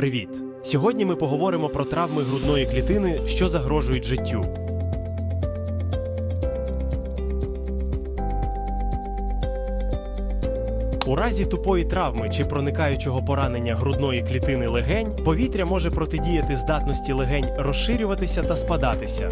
Привіт! Сьогодні ми поговоримо про травми грудної клітини, що загрожують життю. У разі тупої травми чи проникаючого поранення грудної клітини легень повітря може протидіяти здатності легень розширюватися та спадатися.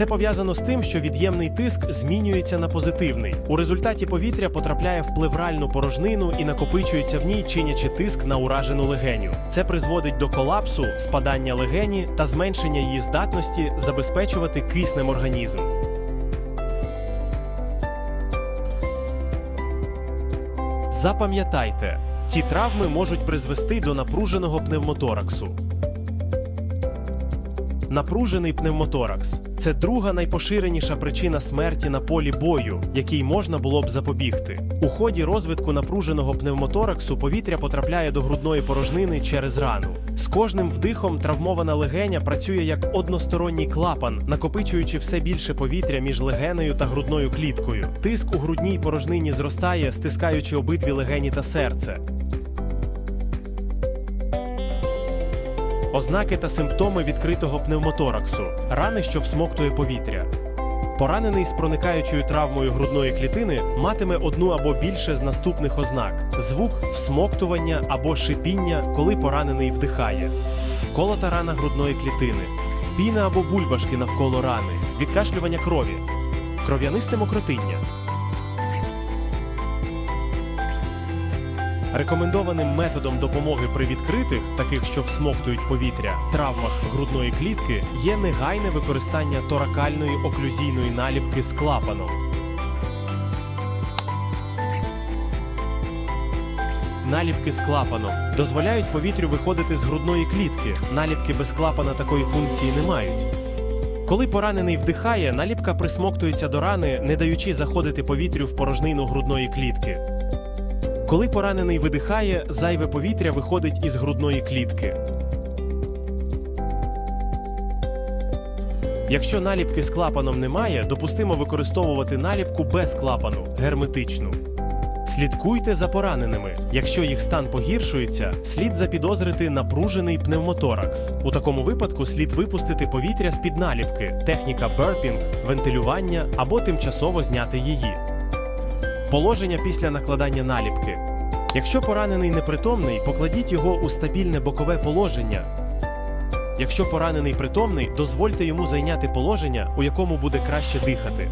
Це пов'язано з тим, що від'ємний тиск змінюється на позитивний. У результаті повітря потрапляє в плевральну порожнину і накопичується в ній, чинячи тиск на уражену легеню. Це призводить до колапсу, спадання легені та зменшення її здатності забезпечувати киснем організм. Запам'ятайте, ці травми можуть призвести до напруженого пневмотораксу. Напружений пневмоторакс це друга найпоширеніша причина смерті на полі бою, якій можна було б запобігти. У ході розвитку напруженого пневмотораксу повітря потрапляє до грудної порожнини через рану. З кожним вдихом травмована легеня працює як односторонній клапан, накопичуючи все більше повітря між легенею та грудною кліткою. Тиск у грудній порожнині зростає, стискаючи обидві легені та серце. Ознаки та симптоми відкритого пневмотораксу, рани, що всмоктує повітря. Поранений з проникаючою травмою грудної клітини матиме одну або більше з наступних ознак: звук, всмоктування або шипіння, коли поранений вдихає, колота рана грудної клітини, піна або бульбашки навколо рани, відкашлювання крові, кров'янисте мокротиння. Рекомендованим методом допомоги при відкритих, таких що всмоктують повітря, травмах грудної клітки є негайне використання торакальної оклюзійної наліпки з клапаном. Наліпки з клапаном дозволяють повітрю виходити з грудної клітки. Наліпки без клапана такої функції не мають. Коли поранений вдихає, наліпка присмоктується до рани, не даючи заходити повітрю в порожнину грудної клітки. Коли поранений видихає, зайве повітря виходить із грудної клітки. Якщо наліпки з клапаном немає, допустимо використовувати наліпку без клапану герметичну. Слідкуйте за пораненими. Якщо їх стан погіршується, слід запідозрити напружений пневмоторакс. У такому випадку слід випустити повітря з-під наліпки, техніка берпінг, вентилювання або тимчасово зняти її. Положення після накладання наліпки. Якщо поранений непритомний, покладіть його у стабільне бокове положення. Якщо поранений притомний, дозвольте йому зайняти положення, у якому буде краще дихати.